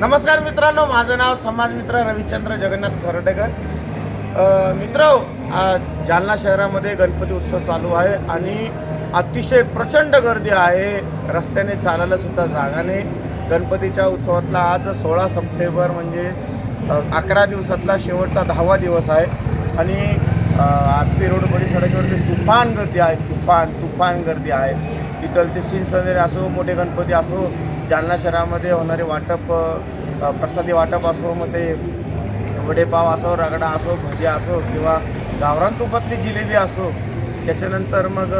नमस्कार मित्रांनो माझं नाव समाज मित्र रविचंद्र जगन्नाथ खर्डेकर. मित्र जालना शहरामध्ये गणपती उत्सव चालू आहे आणि अतिशय प्रचंड गर्दी आहे. रस्त्याने चालायला सुद्धा जागा नाही. गणपतीच्या उत्सवातला आज सोळा सप्टेंबर म्हणजे अकरा दिवसातला शेवटचा दहावा दिवस आहे. आणि अ, आरती रोड परिसरावरती तुफान गर्दी आहे. तुफान तुफान गर्दी आहे. इथलचे सीन सनेरे असो मोठे गणपती असो जालना शहरामध्ये होणारे वाटप प्रसादी वाटप असो मग ते वडेपाव असो रगडा असो भजी असो किंवा गावरान तुपातली जिलेबी असो त्याच्यानंतर मग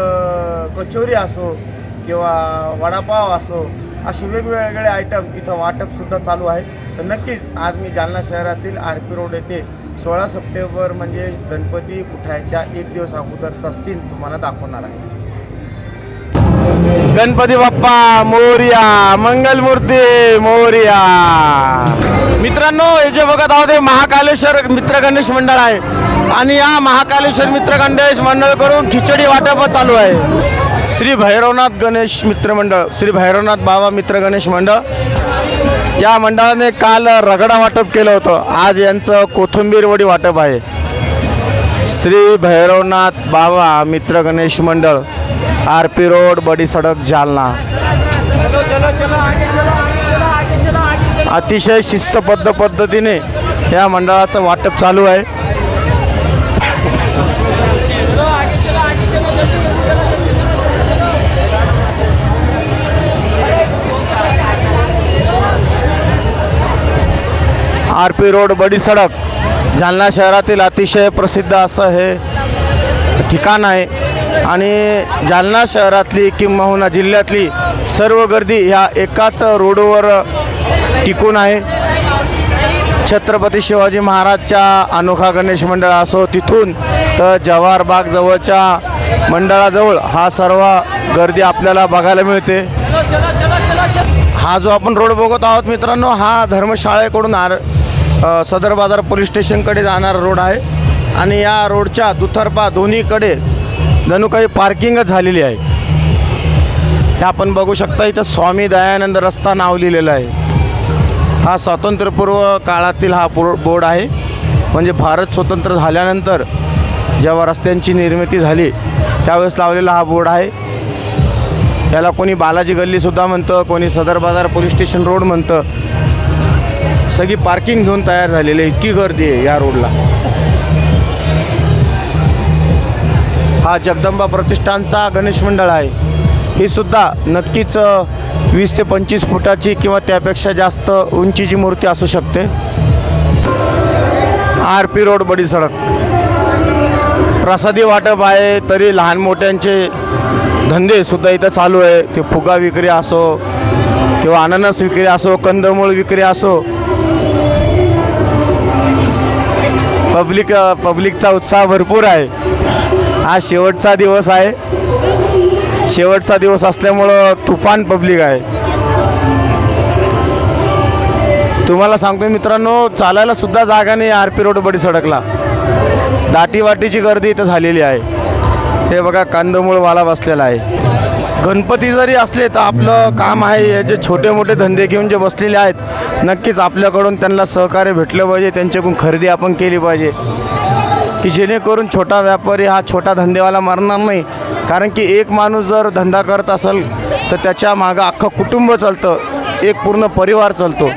कचोरी असो किंवा वडापाव असो असे वेगवेगळे आयटम इथं वाटपसुद्धा चालू आहे. तर नक्कीच आज मी जालना शहरातील आर पी रोड येथे सोळा सप्टेंबर म्हणजे गणपती कुठायच्या एक दिवस अगोदरचा सीन तुम्हाला दाखवणार आहे. गणपती बाप्पा मोर्या मंगलमूर्ती मोर्या. मित्रांनो हे जे बघत आहोत हे महाकालेश्वर मित्र गणेश मंडळ आहे. आणि या महाकालेश्वर मित्र गणेश मंडळ करून खिचडी वाटप चालू आहे. श्री भैरवनाथ गणेश मित्र मंडळ श्री भैरवनाथ बाबा मित्र गणेश मंडळ. या मंडळाने काल रगडा वाटप केलं होतं. आज यांचं कोथिंबीर वडी वाटप आहे. Shri Bhairavnath Baba Mitra Ganesh Mandal R P road Badi Sadak Jalna. अतिशय शिस्तबद्ध पद्धतीने या मंडळाचं वाटप चालू आहे. R P road Badi Sadak. Jalna शहरातील अतिशय प्रसिद्ध असं हे ठिकाण आहे. आणि जालना शहरातली किंबहुना जिल्ह्यातली सर्व गर्दी ह्या एकाच रोडवर टिकून आहे. छत्रपती शिवाजी महाराजच्या अनोखा गणेश मंडळ असो तिथून तर जवाहर बाग जवळच्या मंडळाजवळ हा सर्व गर्दी आपल्याला बघायला मिळते. हा जो आपण रोड बघत आहोत मित्रांनो हा धर्मशाळेकडून आर सदर बाजार पोलीस स्टेशनकडे जाणारा रोड आहे. आणि या रोडच्या दुतर्फा दोन्हीकडे जणू काही पार्किंगच झालेली आहे. हे आपण बघू शकता इथं स्वामी दयानंद रस्ता नाव लिहिलेलं आहे. हा स्वातंत्र्यपूर्व काळातील हा पो बोर्ड आहे. म्हणजे भारत स्वतंत्र झाल्यानंतर जेव्हा रस्त्यांची निर्मिती झाली त्यावेळेस लावलेला हा बोर्ड आहे. याला कोणी बालाजी गल्लीसुद्धा म्हणतं कोणी सदर बाजार पोलीस स्टेशन रोड म्हणतं. सगळी पार्किंग झोन तयार झालेली आहे. इतकी गर्दी आहे या रोडला. हा जगदंबा प्रतिष्ठानचा गणेश मंडळ आहे. ही सुद्धा नक्कीच वीस ते पंचवीस फुटाची किंवा त्यापेक्षा जास्त उंचीची मूर्ती असू शकते. R P road Badi Sadak. प्रसादी वाटप आहे तरी लहान मोठ्यांचे धंदे सुद्धा इथं चालू आहे. ते फुगा विक्री असो किंवा अननस विक्री असो कंदमूळ विक्री असो पब्लिक पब्लिकचा उत्साह भरपूर आहे. आज शेवटचा दिवस आहे. शेवटचा दिवस असल्यामुळं तुफान पब्लिक आहे. तुम्हाला सांगतो मित्रांनो चालायला सुद्धा जागा नाही आर पी रोड बडी सडकला. दाटीवाटीची गर्दी इथं झालेली आहे. हे बघा कंदमूळवाला बसलेला आहे. गणपती जरी असले तर आपलं काम आहे हे जे छोटे मोठे धंदे घेऊन जे बसलेले आहेत नक्कीच आपल्याकडून त्यांना सहकार्य भेटलं पाहिजे त्यांच्याकडून खरेदी आपण केली पाहिजे. की जेणेकरून छोटा व्यापारी हा छोटा धंदेवाला मरणार नाही. कारण की एक माणूस जर धंदा करत असेल तर त्याच्या मागं अख्खं कुटुंब चालतं एक पूर्ण परिवार चालतो.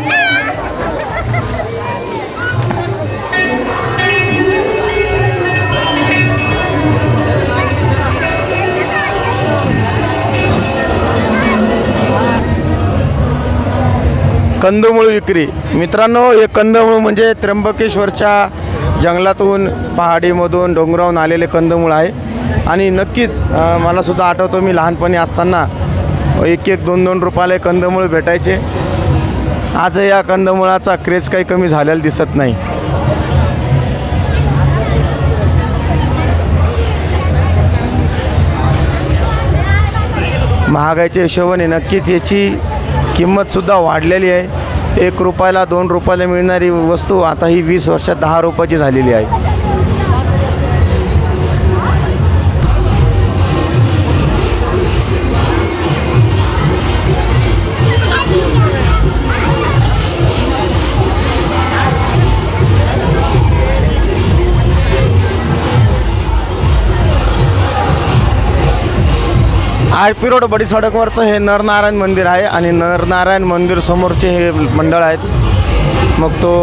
कंदमूळ विक्री. मित्रांनो हे कंदमूळ म्हणजे त्र्यंबकेश्वरच्या जंगलातून पहाडीमधून डोंगरावून आलेले कंदमूळ आहे. आणि नक्कीच मला सुद्धा आठवतो मी लहानपणी असताना एक एक दोन दोन रुपयाला हे कंदमूळ भेटायचे. आज या कंदमुळाचा क्रेज काही कमी झालेला दिसत नाही. महागाईच्या हिशोबाने नक्कीच याची किंमतसुद्धा वाढलेली आहे. एक रुपयाला दोन रुपयाला मिळणारी वस्तू आता ही वीस वर्षात दहा रुपयाची झालेली आहे. आर पी रोड बडी सडकवरचं हे नरनारायण मंदिर आहे आणि नरनारायण मंदिर समोरचे हे मंडळ आहेत. मग तो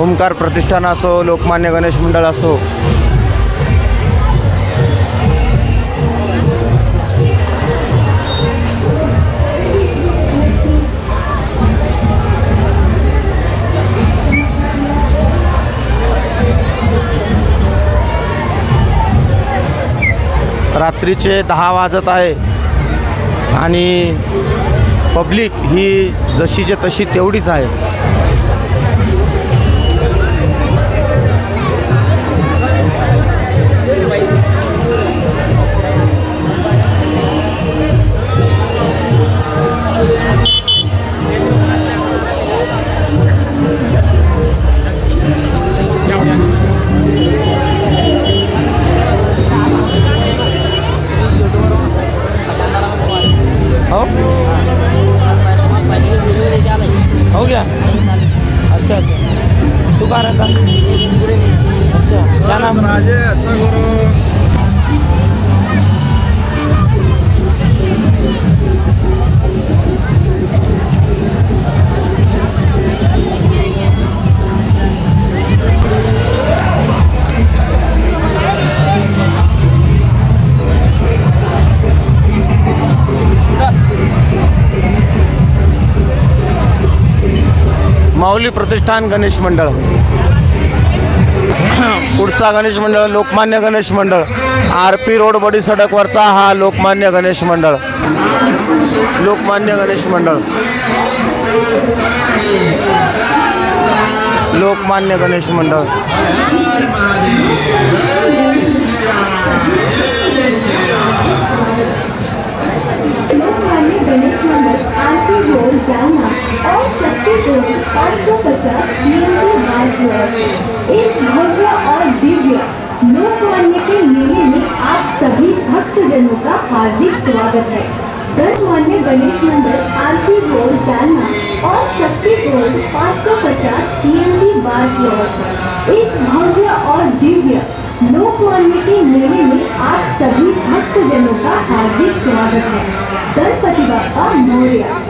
ओंकार प्रतिष्ठान असो लोकमान्य गणेश मंडळ असो. रात्रीचे दहा वाजत आहे. आणि पब्लिक ही जशीच्या तशी तेवढीच आहे. अच्छा अच्छा तू का रहता अच्छा क्या नाम माऊली प्रतिष्ठान गणेश मंडळ. पुढचा गणेश मंडळ लोकमान्य गणेश मंडळ. आर पी रोड बडी सडकवरचा हा लोकमान्य गणेश मंडळ. लोकमान्य गणेश मंडळ. लोकमान्य गणेश मंडळ. लोकमान्य गणेश और शक्ति रोड पाँच सौ पचास नियंत्रण मार्ग रोड इस भव्य और दिव्य। लोकमान्य के मेले में आप सभी भक्तजनों का हार्दिक स्वागत है। लोकमान्य गणेश मंदिर, आरती रोड जालना और शक्ति रोड पाँच सौ पचास सीएमडी मार्ग रोड एक भव्य और दिव्य। लोकमान्य के मेले में आप सभी भक्तजनों का हार्दिक स्वागत है। गणपति बाप्पा मौर्य।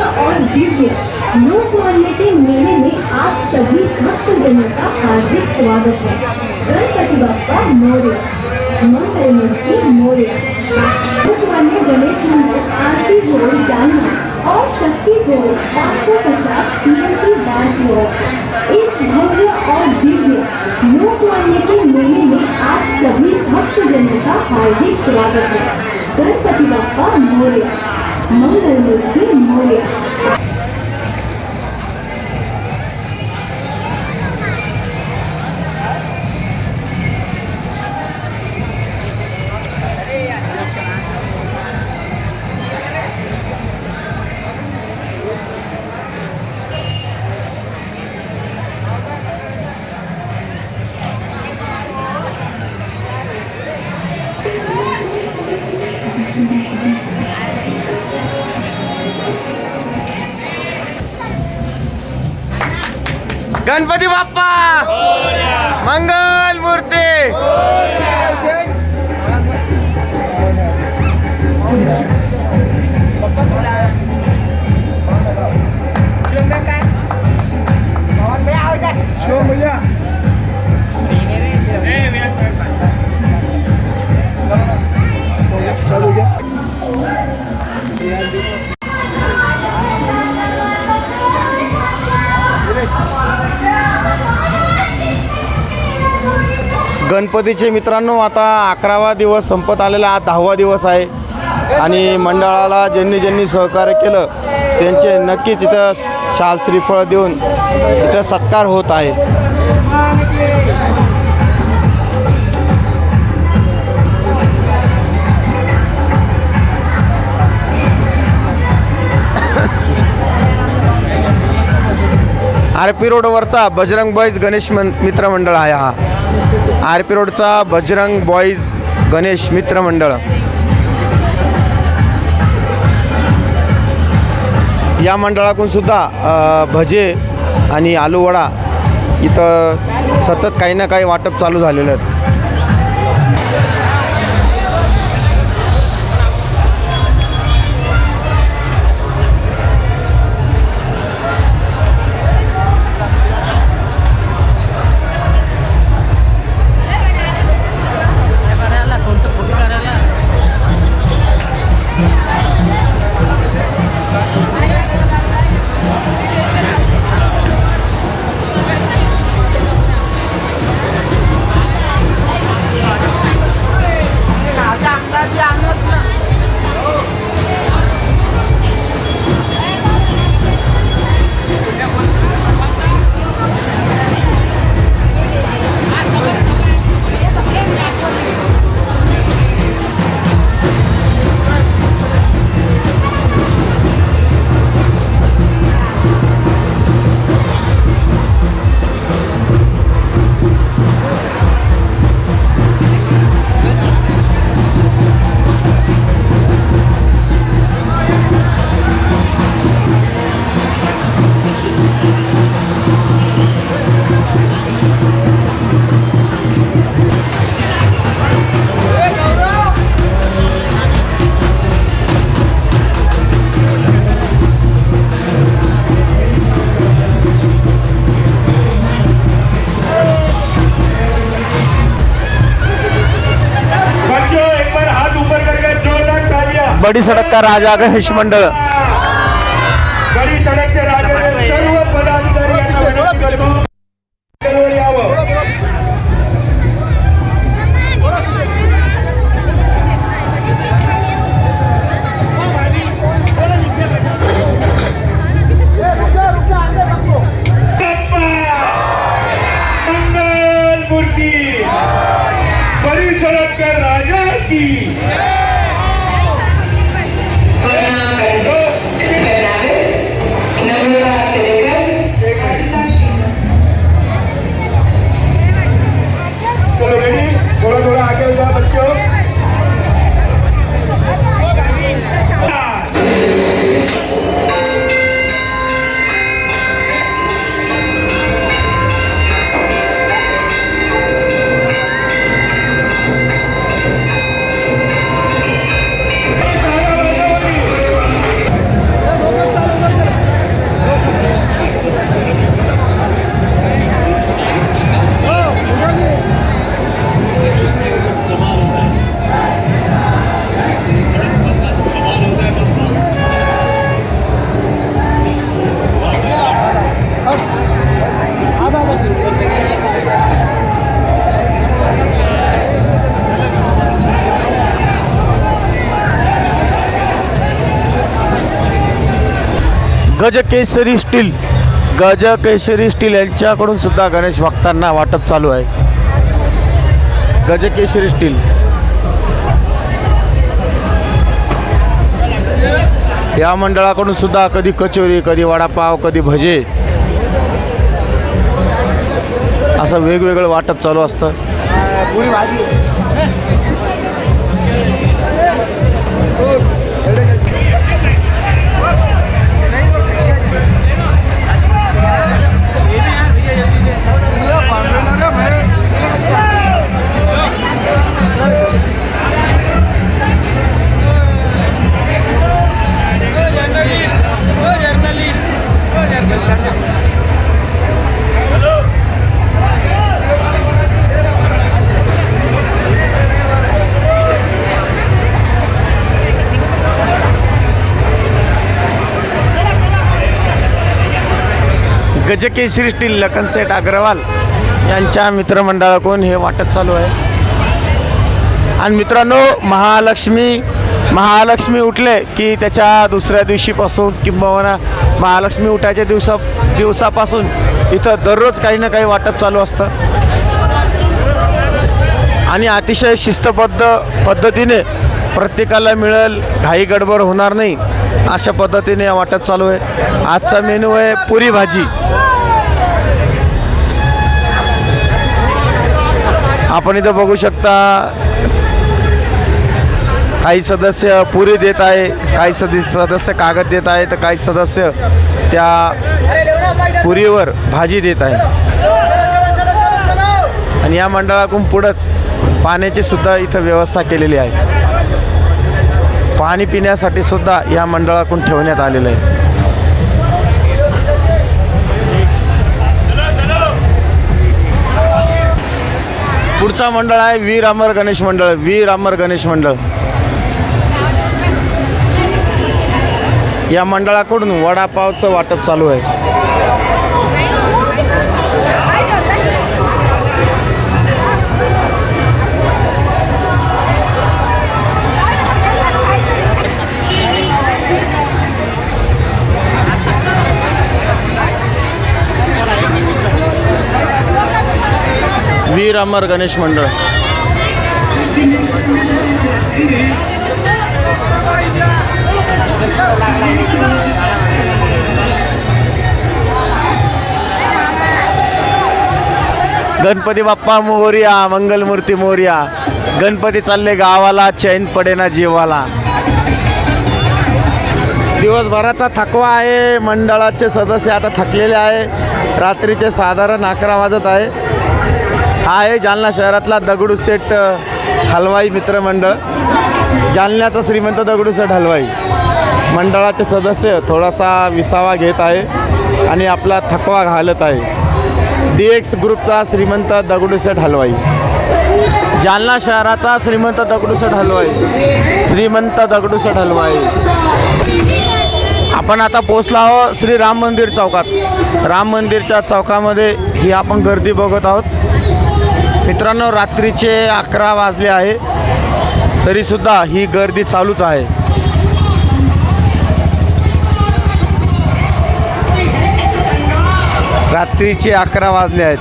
भव्य और दिव्य लोकमान्य के मेले में आप सभी भक्तजनों का हार्दिक स्वागत है। गणपति बाप्पा मौर्य मौर्य। लोकमान्य गणेश आरती और शक्ति रोड पाँच पचास सीएमपी बार रोड इस भव्य और दिव्य लोकमान्य के मेले में आप सभी भक्तजनों का हार्दिक स्वागत है। गणपति बाप्पा मौर्य। मंगल मूर्ति बाप्पा! मंगल मूर्ती! गणपतीचे मित्रांनो आता अकरावा दिवस संपत आलेला हा दहावा दिवस आहे. आणि मंडळाला ज्यांनी ज्यांनी सहकार्य केलं त्यांचे नक्कीच इथं शाल श्रीफळ देऊन इथं सत्कार होत आहे. आर पी रोडवरचा बजरंग बॉईज गणेश मित्रमंडळ आहे हा. आर पी रोडचा बजरंग बॉईज गणेश मित्रमंडळ या मंडळातून सुद्धा भजे आणि आलूवडा इथं सतत काही ना काही वाटप चालू झालेलं आहे. गडी सडकचा सडक राजा गणेश मंडळ. राजा गज केसरी स्टील गज केशरी स्टील यांच्याकडून सुद्धा गणेश भक्तांना वाटप चालू आहे. गजकेसरी स्टील. या मंडळाकडून सुद्धा कधी कचोरी कधी वडापाव कधी भजे असं वेगवेगळं वाटप चालू असतं. गजकेसरी स्टील लखनसेठ अग्रवाल यांच्या मित्रमंडळाकडून हे वाटप चालू आहे. आणि मित्रांनो महालक्ष्मी महालक्ष्मी उठले की त्याच्या दुसऱ्या दिवशीपासून किंबहुना महालक्ष्मी उठायच्या दिवसा दिवसापासून इथं दररोज काही ना काही वाटप चालू असतं. आणि अतिशय शिस्तबद्ध पद्धतीने प्रत्येकाला मिळेल घाई गडबड होणार नाही अशा पद्धतीने वाटप चालू आहे. आजचा मेनू आहे पुरी भाजी. आपण इथं बघू शकता काही सदस्य पुरी देत आहे काही सदस्य सदस्य कागद देत आहे तर काही सदस्य त्या पुरीवर भाजी देत आहे. आणि या मंडळाकडून पुढंच पाण्याची सुद्धा इथं व्यवस्था केलेली आहे. पाणी पिण्यासाठी सुद्धा या मंडळाकडून ठेवण्यात आलेलं आहे. पुढचा मंडळ आहे वीर अमर गणेश मंडळ वीर अमर गणेश मंडळ. या मंडळाकडून वडापावचं वाटप चालू आहे. श्री रामर गणेश मंडळ. गणपती बाप्पा मोर्या मंगलमूर्ती मोर्या. गणपती चालले गावाला चैन पडेना जीवाला. दिवसभराचा थकवा आहे मंडळाचे सदस्य आता थकलेले आहे. रात्रीचे साधारण अकरा वाजत आहे. हा आहे जालना शहरातला दगडूशेठ हलवाई मित्रमंडळ जालन्याचा श्रीमंत दगडूशेठ हलवाई. मंडळाचे सदस्य थोडासा विसावा घेत आहे आणि आपला थकवा घालत आहे. डी एक्स ग्रुपचा श्रीमंत दगडूशेठ हलवाई. जालना शहराचा श्रीमंत दगडूशेठ हलवाई. श्रीमंत दगडूशेठ हलवाई. आपण आता पोचलो आहोत श्री राम मंदिर चौकात. राम मंदिरच्या चौकामध्ये ही आपण गर्दी बघत आहोत. मित्रांनो रात्रीचे अकरा वाजले आहे. तरीसुद्धा ही गर्दी चालूच आहे. रात्रीचे अकरा वाजले आहेत.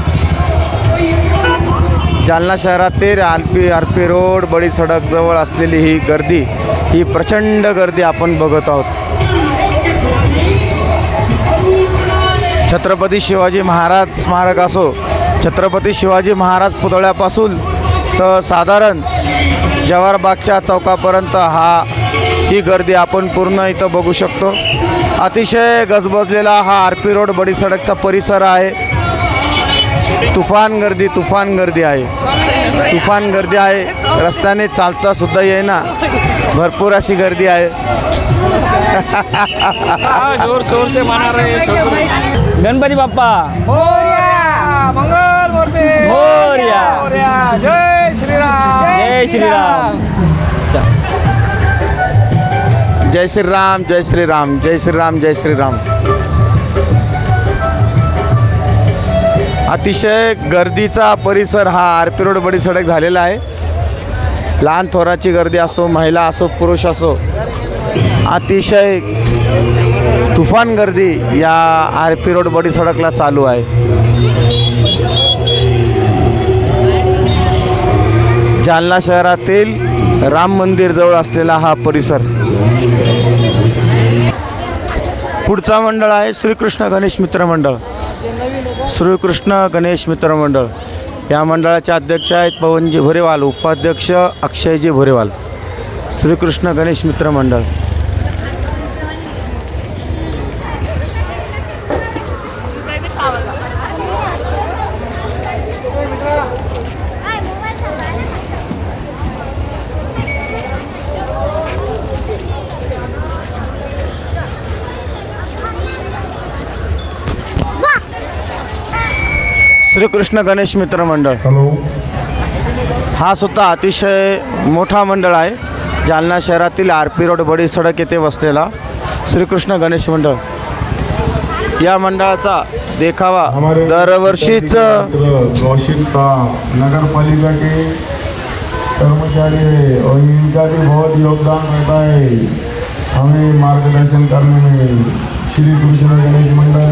जालना शहरातील R P R P road बडी सडक जवळ असलेली ही गर्दी ही प्रचंड गर्दी आपण बघत आहोत. छत्रपती शिवाजी महाराज स्मारक असो छत्रपती शिवाजी महाराज पुतळ्यापासून तर साधारण जवाहरबागच्या चौकापर्यंत हा ही गर्दी आपण पूर्ण इथं बघू शकतो. अतिशय गजबजलेला हा आर पी रोड बडी सडकचा परिसर आहे. तुफान गर्दी तुफान गर्दी आहे. तुफान गर्दी आहे. रस्त्याने चालता सुद्धा येईना. भरपूर अशी गर्दी आहे. जोर शोर से मना रहे हैं गणपती बाप्पा. मूर्ती मोरया जय श्रीराम जय श्रीराम जय श्रीराम जय श्रीराम जय श्रीराम जय श्रीराम अतिशय गर्दीचा परिसर हा R P road Badi Sadak झालेला आहे. लहान थोराची गर्दी असो महिला असो पुरुष असो अतिशय तुफान गर्दी या आर पी रोड बडी सडकला चालू आहे. जालना शहरातील राम मंदिरजवळ असलेला हा परिसर. पुढचा मंडळ आहे श्रीकृष्ण गणेश मित्र मंडळ. श्रीकृष्ण गणेश मित्र मंडळ. या मंडळाचे अध्यक्ष आहेत पवनजी भोरेवाल उपाध्यक्ष अक्षयजी भोरेवाल. श्रीकृष्ण गणेश मित्र मंडळ. श्रीकृष्ण गणेश मित्र मंडळ. हॅलो. हा सुद्धा अतिशय मोठा मंडळ आहे. जालना शहरातील R P road Badi Sadak येथे वसलेला श्रीकृष्ण गणेश मंडळ. या मंडळाचा देखावा दरवर्षीच घोषित था नगर पालिका के कर्मचारी और इनका भी बहुत योगदान रहता है हमें मार्गदर्शन करने में। श्री कृष्ण गणेश मंडल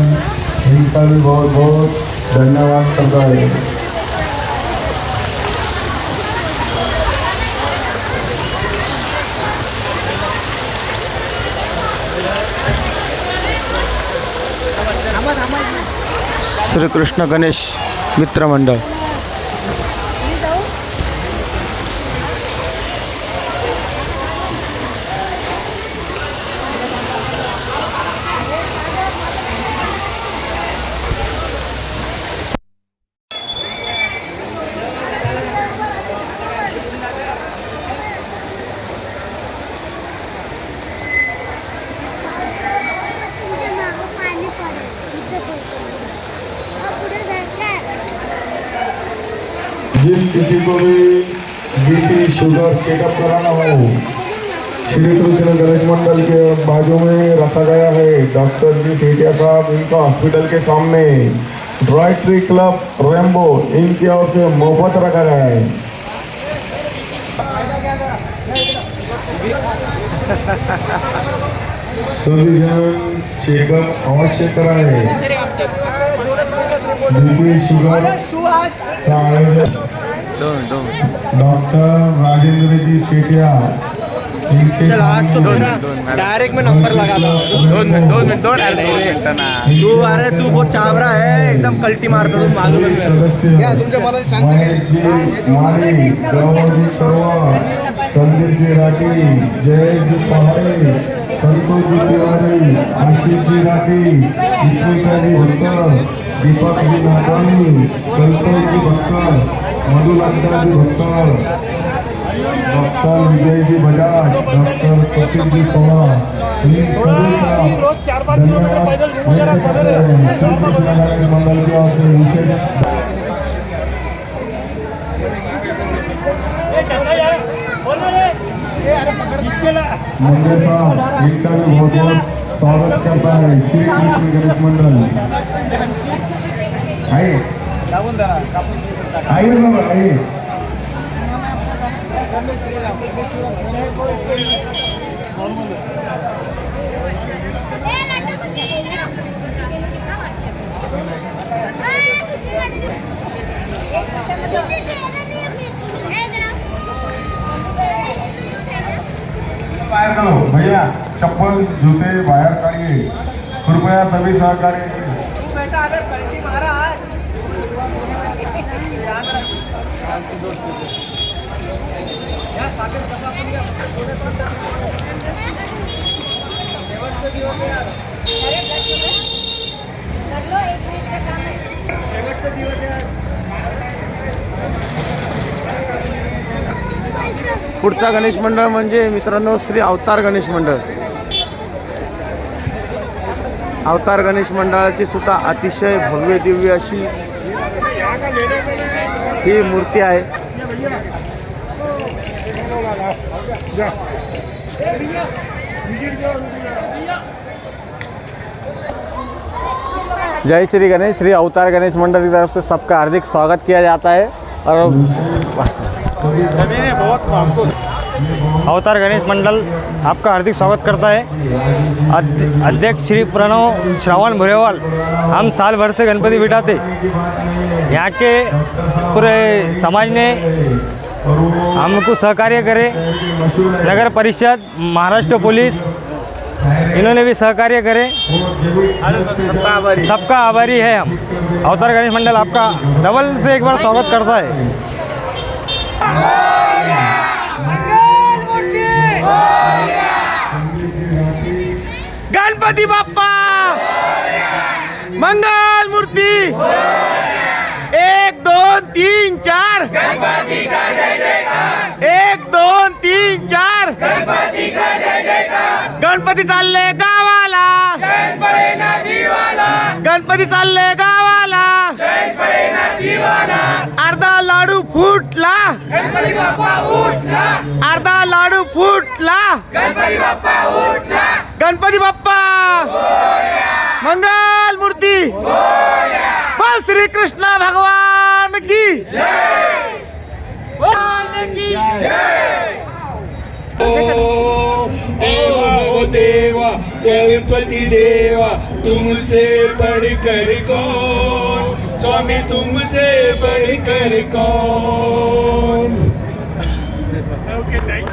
इनका भी बहुत बहुत धन्यवाद करता श्रीकृष्ण गणेश मित्रमंडळ भी बीपी शुगर चेकअप कराना हो श्री कृष्ण गणेश मंडल के बाजू में रखा गया है डॉक्टर जी सेठिया साहब इनका हॉस्पिटल के सामने ड्राई क्लब रेम्बो इनकी ओर से मुफ़्त रखा गया है चेकअप अवश्य कराएँ बीपी शुगर का डॉक्टर राजेंद्र जी सेठिया इनके डायरेक्ट में नंबर लगा दो दोन मिनिट दोन मिनट दोन दोन मिनिटं ना तू अरे तू बहुत चावरा है एकदम कल्टी मार तू मालूम है। मेरे को. या तुमच्या मला शांत संदीप जी राठी जय जी पहाड़े संतोष जी तिवारी आशीष जी राठी विष्णुता जी भक्कर दीपक जी नादानी संतोष जी भक्कर मधुलता जी भक्कर डॉक्टर विजय जी बजाज डॉक्टर प्रतीक जी पवार रोज चार पाँच किलोमीटर पैदल घूम मंगल के और से मंदिर साहब इनका भी बहुत बहुत स्वागत करता है श्री कृष्ण गणेश मंडल आइए आइए बाबा आइए बाहर करो? भैया चप्पल जूते बाहर काढ़िए कृपया सभी सहकारी पुढचा गणेश मंडळ म्हणजे मित्रांनो श्री अवतार गणेश मंडळ. अवतार गणेश मंडळाची सुद्धा अतिशय भव्य, दिव्य अशी ही मूर्ती आहे. जय श्री गणेश, श्री अवतार गणेश मंडल की तरफ़ से सबका हार्दिक स्वागत किया जाता है और अवतार गणेश मंडल आपका हार्दिक स्वागत करता है। अध्यक्ष श्री प्रणव श्रावण भुरेवाल, हम साल भर से गणपति बिठाते। यहाँ के पूरे समाज ने हमको सहकार्य करे। नगर परिषद, महाराष्ट्र पुलिस, इन्होंने भी सहकार्य करे। सबका आभारी है हम। अवतार गणेश मंडल आपका डबल से एक बार स्वागत करता है। गणपती बाप्पा! मंगल मूर्ती! एक दोन तीन चार! एक दोन तीन चार! गणपती चालले गावाला! गणपती चालले गा अर्धा लाडू फुटला. अर्धा लाडू फुटला. गणपती बाप्पा मंगल मूर्ती. बोल श्री कृष्ण भगवान की ओ देवा गणपति देवा तुमसे बढ़कर कौन स्वामी तुमसे बढ़कर कौन?